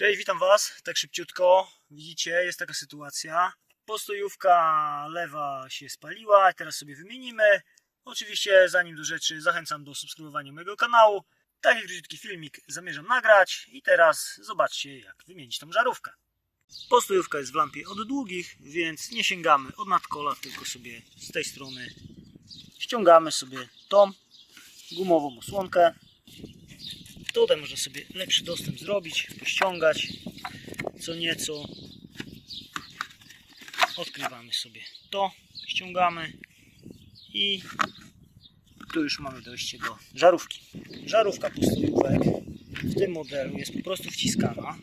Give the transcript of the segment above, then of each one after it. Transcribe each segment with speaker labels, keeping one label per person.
Speaker 1: Cześć, witam Was. Tak szybciutko. Widzicie, jest taka sytuacja. Postojówka lewa się spaliła, teraz sobie wymienimy. Oczywiście, zanim do rzeczy, zachęcam do subskrybowania mojego kanału. Taki króciutki filmik zamierzam nagrać i teraz zobaczcie, jak wymienić tą żarówkę. Postojówka jest w lampie od długich, więc nie sięgamy od nadkola, tylko sobie z tej strony ściągamy sobie tą gumową osłonkę. Tutaj można sobie lepszy dostęp zrobić, pościągać co nieco. Odkrywamy sobie to, ściągamy i tu już mamy dojście do żarówki. Żarówka postojówek w tym modelu jest po prostu wciskana.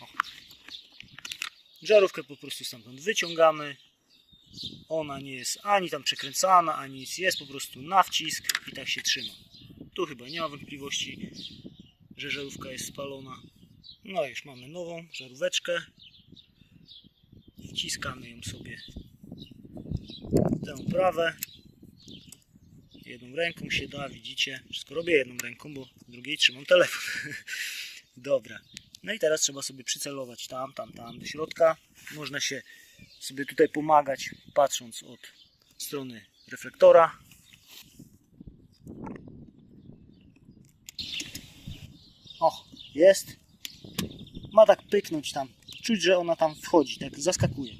Speaker 1: O. Żarówkę po prostu stamtąd wyciągamy. Ona nie jest ani tam przekręcana, ani nic. Jest po prostu na wcisk i tak się trzyma. Tu chyba nie ma wątpliwości, że żarówka jest spalona. No już mamy nową żaróweczkę. Wciskamy ją sobie tę prawę. Jedną ręką się da, widzicie. Wszystko robię jedną ręką, bo drugiej trzymam telefon. Dobra. No i teraz trzeba sobie przycelować tam, tam, tam do środka. Można się sobie tutaj pomagać, patrząc od strony reflektora. O, jest. Ma tak pyknąć tam. Czuć, że ona tam wchodzi, tak zaskakuje.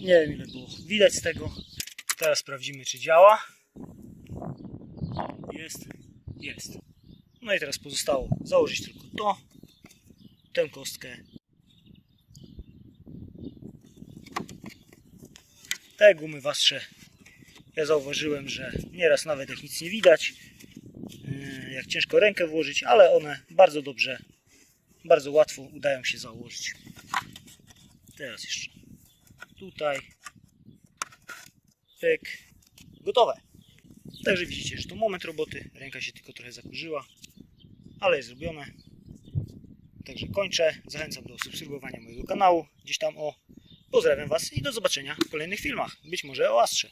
Speaker 1: Nie wiem ile było widać z tego. Teraz sprawdzimy, czy działa. Jest, jest. No i teraz pozostało założyć tylko to, tę kostkę. Te gumy wasze. Ja zauważyłem, że nieraz nawet jak nic nie widać, jak ciężko rękę włożyć, ale one bardzo dobrze, bardzo łatwo udają się założyć. Teraz jeszcze tutaj. Pyk. Gotowe. Także widzicie, że to moment roboty. Ręka się tylko trochę zakurzyła, ale jest zrobione. Także kończę. Zachęcam do subskrybowania mojego kanału. Gdzieś tam o. Pozdrawiam Was i do zobaczenia w kolejnych filmach. Być może o Astrze.